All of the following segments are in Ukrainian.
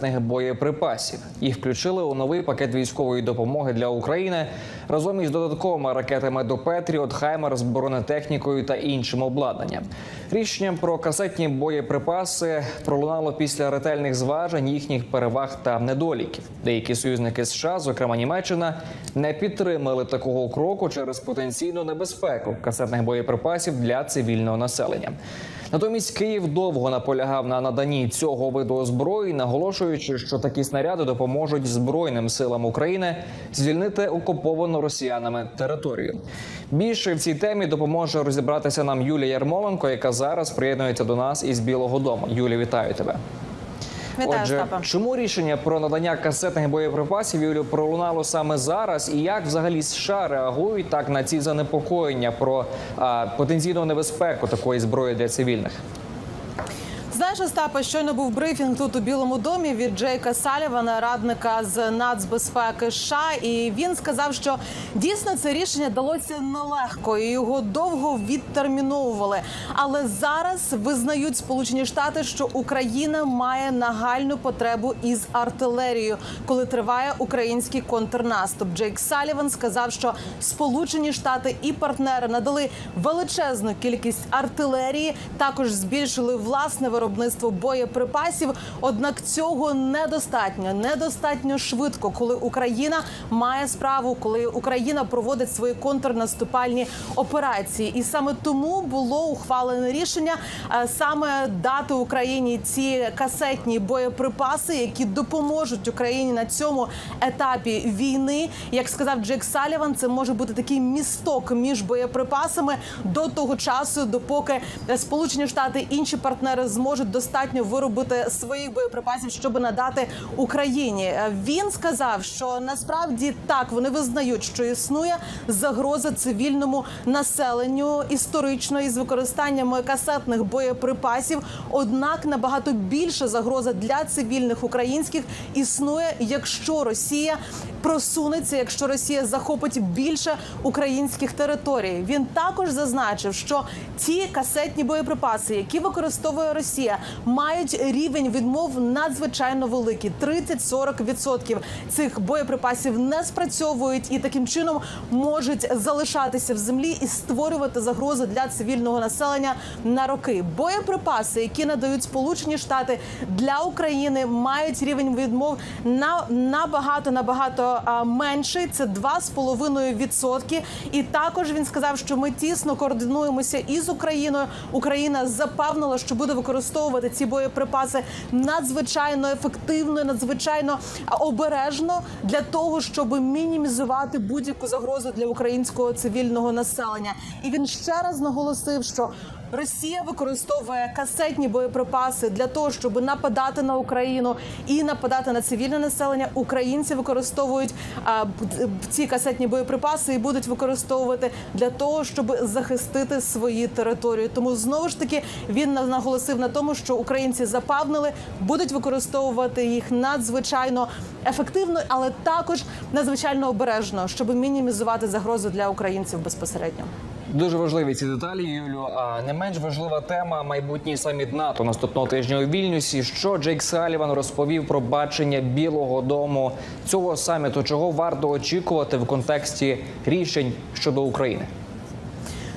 касетних боєприпасів. Їх включили у новий пакет військової допомоги для України разом із додатковими ракетами до Петріот, Хаймер з бронетехнікою та іншим обладнанням. Рішення про касетні боєприпаси пролунало після ретельних зважень їхніх переваг та недоліків. Деякі союзники США, зокрема Німеччина, не підтримали такого кроку через потенційну небезпеку касетних боєприпасів для цивільного населення. Натомість Київ довго наполягав на наданні цього виду озброєнь, наголошуючи, що такі снаряди допоможуть збройним силам України звільнити окуповану росіянами територію. Більше в цій темі допоможе розібратися нам Юлія Ярмоленко, яка зараз приєднується до нас із Білого Дому. Юлі, вітаю тебе. Вітаю, Отже, Остапе. чому рішення про надання касетних боєприпасів Юлю пролунало саме зараз, і як взагалі США реагують так на ці занепокоєння про а, потенційну небезпеку такої зброї для цивільних? Знаєш, Остапе, щойно був брифінг тут у Білому домі від Джейка Салівана, радника з нацбезпеки США, і він сказав, що дійсно це рішення далося нелегко, і його довго відтерміновували. Але зараз визнають Сполучені Штати, що Україна має нагальну потребу із артилерією, коли триває український контрнаступ. Джейк Саліван сказав, що Сполучені Штати і партнери надали величезну кількість артилерії, також збільшили власне виробництво боєприпасів. Однак цього недостатньо, недостатньо швидко, коли Україна має справу, коли Україна проводить свої контрнаступальні операції. І саме тому було ухвалене рішення е, саме дати Україні ці касетні боєприпаси, які допоможуть Україні на цьому етапі війни. Як сказав Джек Саліван, це може бути такий місток між боєприпасами до того часу, допоки Сполучені Штати і інші партнери зможуть достатньо виробити своїх боєприпасів, щоб надати Україні. Е, Він сказав, що насправді так вони визнають, що існує загроза цивільному населенню історично із використанням касетних боєприпасів. Однак набагато більша загроза для цивільних українських існує, якщо Росія просунеться, якщо Росія захопить більше українських територій. Він також зазначив, що ті касетні боєприпаси, які використовує Росія, мають рівень відмов надзвичайно великий 30-40% цих боєприпасів не спрацьовують і таким чином можуть залишатися в землі і створювати загрозу для цивільного населення на роки. Боєприпаси, які надають Сполучені Штати для України, мають рівень відмов на набагато набагато менший. Це 2,5%. І також він сказав, що ми тісно координуємося із Україною. Україна запевнила, що буде використовувати ці боєприпаси надзвичайно ефективно, надзвичайно обережно для того, щоб мінімізувати будь-яку загрозу для українського цивільного населення. І він ще раз наголосив, що Росія використовує касетні боєприпаси для того, щоб нападати на Україну і нападати на цивільне населення. Українці використовують а, ці касетні боєприпаси і будуть використовувати для того, щоб захистити свої території. Тому знову ж таки він наголосив на тому, що українці запевнили, будуть використовувати їх надзвичайно ефективно, але також надзвичайно обережно, щоб мінімізувати загрозу для українців безпосередньо. Дуже важливі ці деталі, Юлю. А не менш важлива тема майбутній саміт НАТО наступного тижня у Вільнюсі. Що Джейк Саліван розповів про бачення Білого Дому цього саміту, чого варто очікувати в контексті рішень щодо України?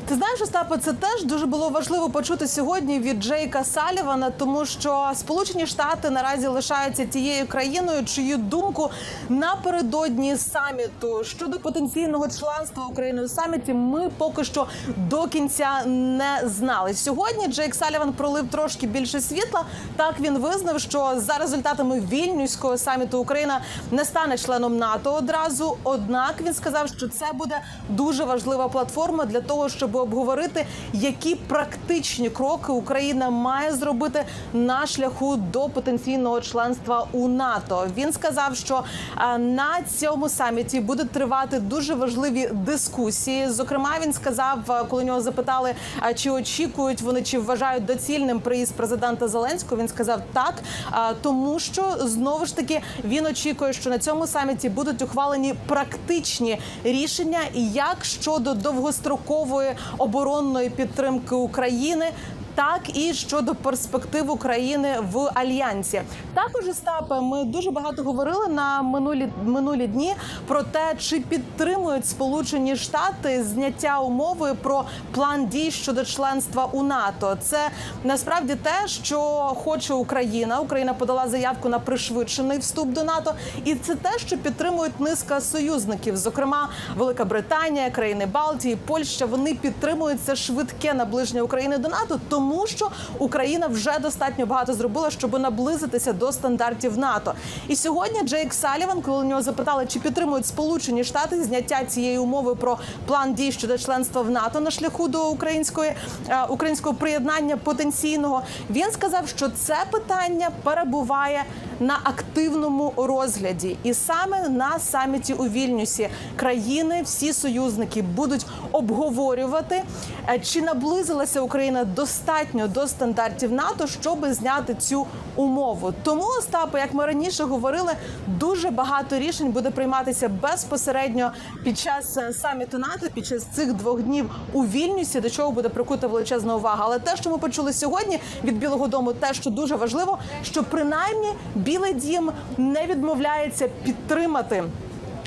Ти знаєш, Остапе, це теж дуже було важливо почути сьогодні від Джейка Салівана, тому що Сполучені Штати наразі лишаються тією країною, чию думку напередодні саміту щодо потенційного членства України у саміті ми поки що до кінця не знали. Сьогодні Джейк Саліван пролив трошки більше світла. Так він визнав, що за результатами вільнюського саміту Україна не стане членом НАТО одразу. Однак він сказав, що це буде дуже важлива платформа для того, щоб обговорити, які практичні кроки Україна має зробити на шляху до потенційного членства у НАТО. Він сказав, що на цьому саміті будуть тривати дуже важливі дискусії. Зокрема, він сказав, коли нього запитали, а, чи очікують вони, чи вважають доцільним приїзд президента Зеленського. Він сказав так, тому що знову ж таки він очікує, що на цьому саміті будуть ухвалені практичні рішення, як щодо довгострокової оборонної підтримки України. Так і щодо перспектив України в альянсі. Також Остапе, ми дуже багато говорили на минулі минулі дні про те, чи підтримують Сполучені Штати зняття умови про план дій щодо членства у НАТО. Це насправді те, що хоче Україна. Україна подала заявку на пришвидшений вступ до НАТО, і це те, що підтримують низка союзників, зокрема Велика Британія, країни Балтії, Польща. Вони підтримують це швидке наближення України до НАТО, тому що Україна вже достатньо багато зробила, щоб наблизитися до стандартів НАТО. І сьогодні Джейк Саліван, коли нього запитали, чи підтримують Сполучені Штати зняття цієї умови про план дій щодо членства в НАТО на шляху до української е, українського приєднання потенційного, він сказав, що це питання перебуває на активному розгляді, і саме на саміті у Вільнюсі країни, всі союзники будуть обговорювати, е, чи наблизилася Україна достатньо до стандартів НАТО, щоб зняти цю умову. Тому Остапе, як ми раніше говорили, дуже багато рішень буде прийматися безпосередньо під час е, саміту НАТО, під час цих двох днів у Вільнюсі, до чого буде прикута величезна увага. Але те, що ми почули сьогодні від Білого Дому, те, що дуже важливо, що принаймні Білий Дім не відмовляється підтримати.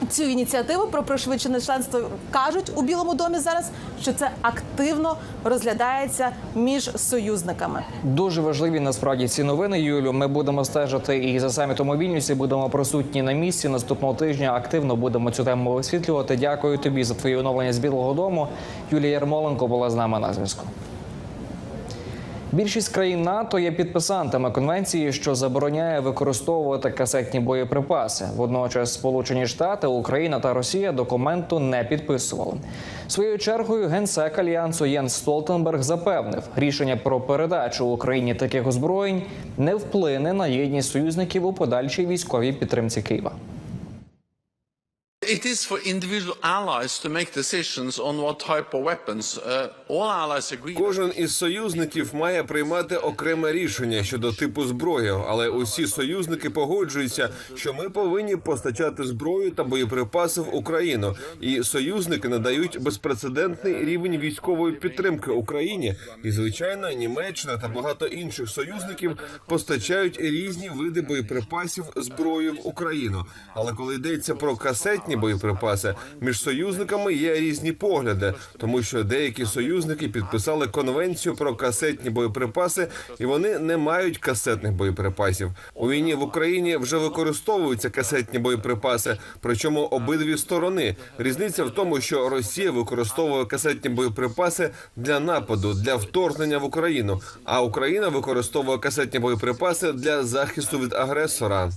Цю ініціативу про пришвидшене членство кажуть у Білому домі зараз, що це активно розглядається між союзниками. Дуже важливі насправді ці новини, Юлю. Ми будемо стежити і за самітом у Вільнюсі. Будемо присутні на місці. Наступного тижня активно будемо цю тему висвітлювати. Дякую тобі за твої оновлення з Білого Дому. Юлія Ярмоленко була з нами на зв'язку. Більшість країн НАТО є підписантами конвенції, що забороняє використовувати касетні боєприпаси. Водночас Сполучені Штати, Україна та Росія документу не підписували. Своєю чергою генсек альянсу Єнс Столтенберг запевнив, рішення про передачу Україні таких озброєнь не вплине на єдність союзників у подальшій військовій підтримці Києва. It is for individual allies to make decisions on what type of weapons. Uh, all allies agree. Кожен із союзників має приймати окреме рішення щодо типу зброї, але усі союзники погоджуються, що ми повинні постачати зброю та боєприпаси в Україну, і союзники надають безпрецедентний рівень військової підтримки Україні. І звичайно, Німеччина та багато інших союзників постачають різні види боєприпасів зброї в Україну. Але коли йдеться про касетні боєприпаси, між союзниками є різні погляди, тому що деякі союзники підписали конвенцію про касетні боєприпаси, і вони не мають касетних боєприпасів. У війні в Україні вже використовуються касетні боєприпаси, причому обидві сторони. Різниця в тому, що Росія використовує касетні боєприпаси для нападу, для вторгнення в Україну, а Україна використовує касетні боєприпаси для захисту від агресора.